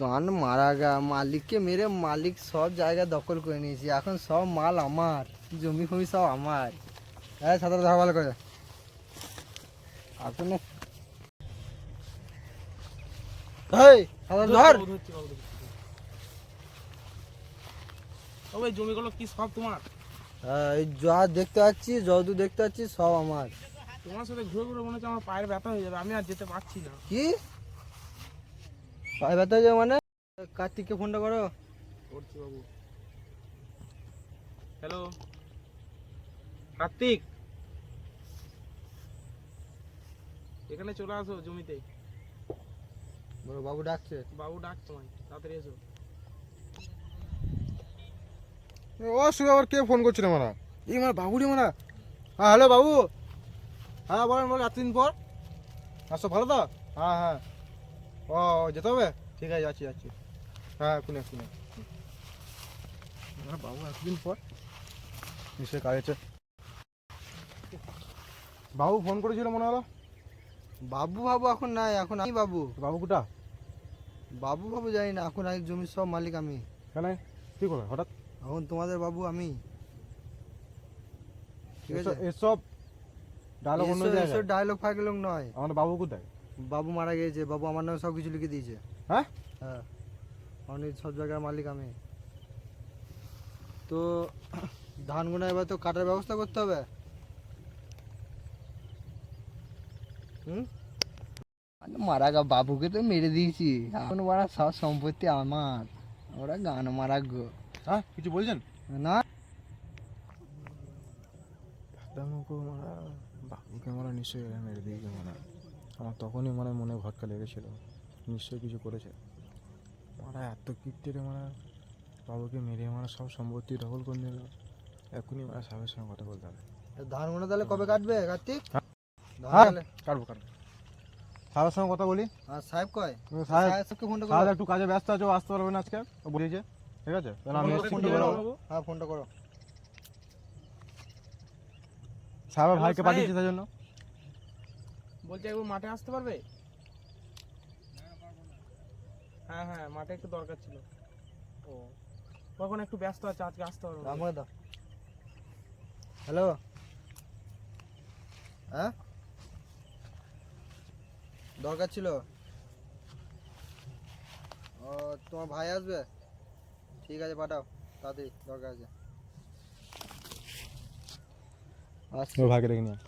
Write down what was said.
গান মারা গা মালিককে মেরে মালিক সব জায়গা দখল করে নিয়েছি। এখন সব মাল আমার জমি ফমি সব আমার। হ্যাঁ সাঁতার ধরা ভালো করে। এখন জমিগুলো কি সব তোমার? হ্যাঁ, এই যা দেখতে পাচ্ছি যদু দেখতে পাচ্ছি সব আমার। তোমার সাথে ঘুরে ঘুরে মনে হচ্ছে আমার পায়ের ব্যথা হয়ে যাবে আমি আর যেতে পারছি না। কি? পায়ে ব্যথা হয়েছে মানে কার্তিককে ফোনটা করো। করছি বাবু। হ্যালো কার্তিক? এখানে চলে আসো জমিতে। বলো বাবু ডাকছে। বাবু ডাক তোমায় তাড়াতাড়ি এসো। ও সুবে আবার কে ফোন করছিল মারা? এই মারা বাবুরি মারা। হ্যাঁ হ্যালো বাবু। হ্যাঁ বলেন বলেন এতদিন পর। আসো ভালো তো? হ্যাঁ হ্যাঁ। ও যেতে হবে? ঠিক আছে যাচ্ছি যাচ্ছি। হ্যাঁ শুনে শুনে বাবু এতদিন পর নিশ্চয়ই কাজ আছে বাবু ফোন করেছিল মনে হলো? বাবু বাবু এখন নাই এখন আমি বাবু। বাবু কোটা বাবু বাবু জানি না এখন আমি জমির সব মালিক আমি। কেন কি করে হঠাৎ? এখন তোমাদের বাবু আমি। ঠিক আছে? এসব- এসব ডায়লগ অন্য জায়গায়? ডায়লগ ফাইলগ নয়। আমার বাবু কোথায়? বাবু মারা গিয়েছে বাবু আমার নামে সব কিছু লিখে দিয়েছে। হ্যাঁ? হ্যাঁ অনেক সব জায়গার মালিক আমি। তো ধান গোনা এবার তো কাটার ব্যবস্থা করতে হবে। হুম? মানে মারা গা বাবুকে তো মেরে দিয়েছি। এখন মারা সব সম্পত্তি আমার। ওরা গান মারা গো। হ্যাঁ কিছু বলছেন? না। বাবুকে মারা নিশ্চয়ই মেরে দিয়েছে মারা। আমার তখনই মানে মনে ভটকা লেগেছিল। নিশ্চয়ই কিছু করেছে। মারা এত কীর্তিরে মারা বাবুকে মেরে মারা সব সম্পত্তি দখল করে নিল। এখনই মারা সাহেবের সঙ্গে কথা বলতে হবে। ধান গোনা তাহলে কবে কাটবে কার্তিক? হ্যাঁ। হ্যাঁ তাহলে- কাটবো কাটবো। সাহেবের সঙ্গে কথা বলি? আর সাহেব কয়? সাহেব সাহেবকে ফোনটা সাহেব একটু কাজে ব্যস্ত আছে ও আসতে পারবে না আজকে। ও বলেছে ঠিক আছে? তাহলে আমি ফোনটা করো, হ্যাঁ ফোনটা করো। সাহেবের হ্যালো, ভাইকে সাহেব। পাঠিয়েছি তার জন্য। বলছি একবার মাঠে আসতে পারবে? হ্যাঁ হ্যাঁ মাঠে একটু দরকার ছিল। ও কখন একটু ব্যস্ত আছে আজকে আসতে পারব দাও হ্যালো? হ্যাঁ? দরকার ছিল? ও তোমার ভাই আসবে? ঠিক আছে পাঠাও তাড়াতাড়ি দরকার আছে। আচ্ছা ভাইকে ডেকে নিয়ে।